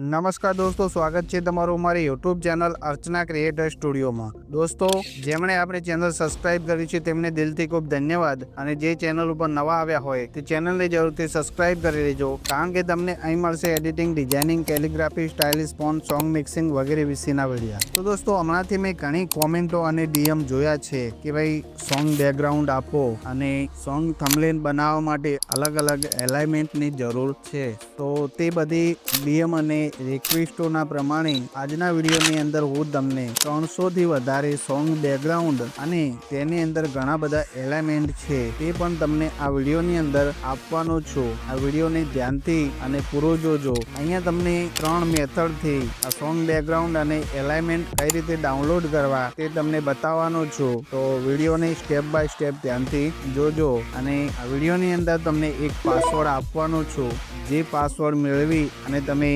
નમસ્કાર દોસ્તો, સ્વાગત છે તમારું મારી યુટ્યુબ ચેનલ અર્ચના ક્રિએટર સ્ટુડિયોમાં દોસ્તો, જેમણે આપણી ચેનલ સબસ્ક્રાઇબ કરી છે, તેમને દિલથી ખૂબ ધન્યવાદ. અને જે ચેનલ ઉપર નવા આવ્યા હોય, તે ચેનલને જરૂરથી સબસ્ક્રાઇબ કરી લેજો, કારણ કે તમને અહીં મળશે editing designing calligraphy stylish phone song mixing વગેરે વિશેના વિડીયા તો દોસ્તો, હમણાંથી મેં ઘણી કોમેન્ટો અને ડીએમ જોયા છે, કે ભાઈ સોંગ બેકગ્રાઉન્ડ આપો અને સોંગ થમલેન બનાવવા માટે અલગ અલગ એલાઇમેન્ટની જરૂર છે. તો તે બધી ડીએમ અને રિક્વેસ્ટોના પ્રમાણે આજના વિડીયોની અંદર હું તમને ત્રણસોથી વધારે સોંગ બેકગ્રાઉન્ડ અને તેની અંદર ઘણા બધા એલાઇમેન્ટ છે તે પણ તમને આ વિડીયોની અંદર આપવાનો છું. આ વિડીયોને ધ્યાનથી અને પૂરો જોજો. અહીંયા તમને ત્રણ મેથડથી આ સોંગ બેકગ્રાઉન્ડ અને એલાઇમેન્ટ કઈ રીતે ડાઉનલોડ કરવા તે તમને બતાવવાનો છું. તો વિડીયોને સ્ટેપ બાય સ્ટેપ ધ્યાનથી જોજો અને આ વિડીયોની અંદર તમને એક પાસવર્ડ આપવાનો છું. જે પાસવર્ડ મેળવી અને તમે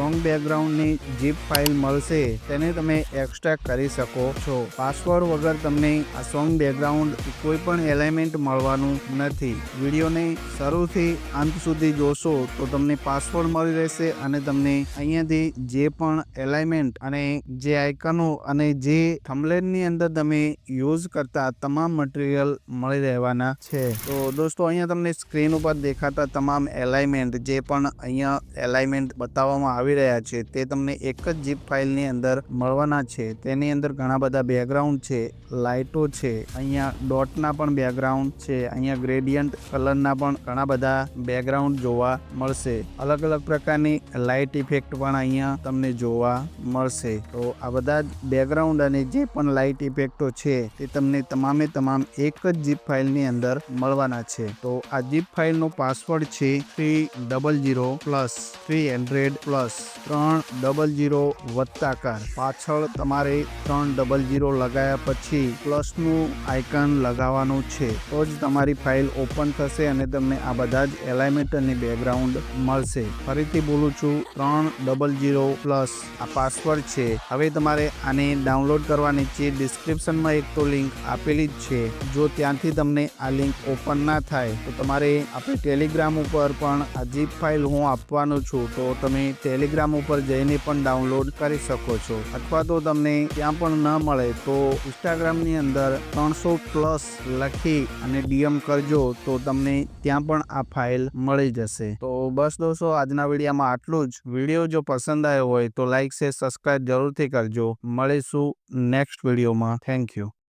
સોંગ બેકગ્રાઉન્ડની જીપ ફાઇલ મળશે, તેને તમે એક્સ્ટ્રેક્ટ કરી શકો છો. પાસવર્ડ વગર તમને આ સોંગ બેકગ્રાઉન્ડ કોઈ પણ એલાઇમેન્ટ મળવાનું નથી. વિડીયોને શરૂથી અંત સુધી જોશો તો તમને પાસવર્ડ મળી રહેશે અને તમને અહીંયાથી જે પણ એલાઇમેન્ટ અને જે આઇકનો અને જે થમલેનની અંદર તમે યુઝ કરતા તમામ મટીરિયલ મળી રહેવાના છે. તો દોસ્તો, અહીંયા તમને સ્ક્રીન ઉપર દેખાતા તમામ એલાઇમેન્ટ જે પણ અહીંયા એલાઇમેન્ટ બતાવવામાં આવી રહ્યા છે. તે તમને એક જ જીપ ફાઇલની અંદર મળવાના છે. તેની અંદર ઘણા બધા બેકગ્રાઉન્ડ છે. લાઇટો છે. અહીંયા ડોટના પણ બેકગ્રાઉન્ડ છે. અહીંયા ગ્રેડિયન્ટ કલરના પણ ઘણા બધા બેકગ્રાઉન્ડ જોવા મળશે. અલગ અલગ પ્રકારની લાઇટ ઇફેક્ટ પણ અહીંયા તમને જોવા મળશે. તો આ બધા બેકગ્રાઉન્ડ અને જે પણ લાઇટ ઇફેક્ટો છે, તે તમને તમામે તમામ એક જ જીપ ફાઇલની અંદર મળવાના છે. તો આ જીપ ફાઇલનો પાસવર્ડ છે three double zero plus three hundred plus ત્રણ ડબલ જીરો વત્તાકાર પાછળ તમારે ત્રણ ડબલ જીરો લગાવ્યા પછી પ્લસનું આઇકન લગાવવાનું છે. તો જ તમારી ફાઇલ ઓપન થશે અને તમને આ બધા જ એલાઇમેન્ટ અને બેકગ્રાઉન્ડ મળશે. ફરીથી બોલું છું, ત્રણ ડબલ જીરો પ્લસ આ પાસવર્ડ છે. હવે તમારે આને ડાઉનલોડ કરવાની છે ડિસ્ક્રિપ્શનમાં એક તો લિંક આપેલી જ છે. જો ત્યાંથી તમને આ લિંક ઓપન ના થાય, તો તમારે આપણે ટેલિગ્રામ ઉપર પણ આ જીપ ફાઇલ હું આપવાનો છું. તો તમે ટેલિગ્રામ ઉપર જઈને પણ ડાઉનલોડ કરી શકો છો. અથવા તો તમને ત્યાં પણ ન મળે તો ઇન્સ્ટાગ્રામની અંદર ત્રણસો પ્લસ લખી અને ડીએમ કરજો તો તમને ત્યાં પણ આ ફાઇલ મળી જશે. તો બસ દોસ્તો, આજના વિડીયોમાં આટલું જ. વીડિયો જો પસંદ આવ્યો હોય તો લાઈક શેર સબસ્ક્રાઇબ જરૂરથી કરજો. મળીશું નેક્સ્ટ વિડીયોમાં. Thank you